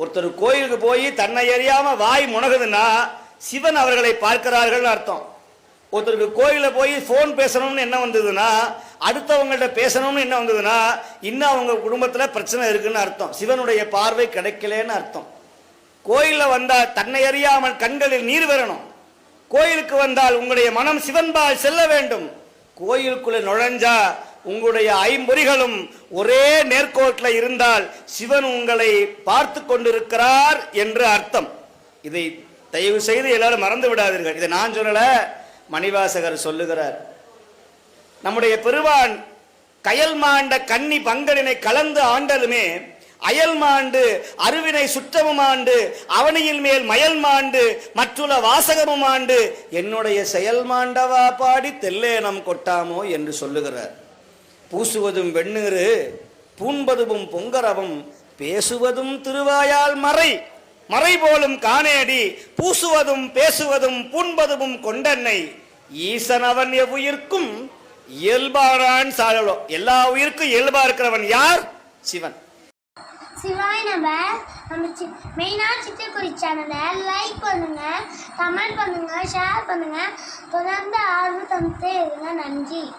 ஒருத்தர் கோயிலுக்கு போய் தன்னை எறியாம வாய் முனகுதுன்னா சிவன் அவர்களை பார்க்கிறார்கள் அர்த்தம். ஒருத்தருக்கு கோயில போய் ஃபோன் பேசணும்னு என்ன வந்ததுன்னா அடுத்தவங்கள்ட்ட பேசணும்னு என்ன வந்ததுன்னா இன்னும் அவங்க குடும்பத்தில் பிரச்சனை இருக்குன்னு அர்த்தம். சிவனுடைய பார்வை கிடைக்கலன்னு அர்த்தம். கோயிலில் வந்தால் தன்னை அறியாமல் கண்களில் நீர் வரணும். கோயிலுக்கு வந்தால் உங்களுடைய மனம் சிவன்பால் செல்ல வேண்டும். கோயிலுக்குள்ளே நுழைஞ்சா உங்களுடைய ஐம்பொறிகளும் ஒரே நேர்கோட்டில் இருந்தால் சிவன் உங்களை பார்த்து கொண்டிருக்கிறார் என்று அர்த்தம். இதை தயவு செய்து எல்லாரும் மறந்து விடாதீர்கள். இதை நான் சொல்லல மணிவாசகர் சொல்லுகிறார். நம்முடைய பெருவான் கயல் மாண்ட கன்னி பங்கனினை கலந்து ஆண்டலுமே அயல் மாண்டு அருவினை சுற்றமும் ஆண்டு அவனியில் மேல் மயல் மாண்டு மற்றுள்ள வாசகமும் ஆண்டு என்னுடைய செயல் மாண்டவா பாடி தெல்லேனம் கொட்டாமோ என்று சொல்லுகிறார். பூசுவதும் வெண்ணீரு பூண்பதும் பொங்கரவும் பேசுவதும் திருவாயால் மறை மறை போலும் காணேடி பூசுவதும் பேசுவதும் பூண்பதும் கொண்டென்னை ஈசன் அவன் எவ்வுயிர்க்கும் இயல்பாரான் சாழலோ. எல்லா உயிருக்கும் இயல்பா இருக்கிறவன் யார்? சிவன். சிவாய் நம்ம நம்ம சி மெயினாக சிட்டுக்குருவி சேனலை லைக் பண்ணுங்க கமெண்ட் பண்ணுங்க ஷேர் பண்ணுங்க. தொடர்ந்து ஆர்வம் தந்துட்டே இருங்க. நன்றி.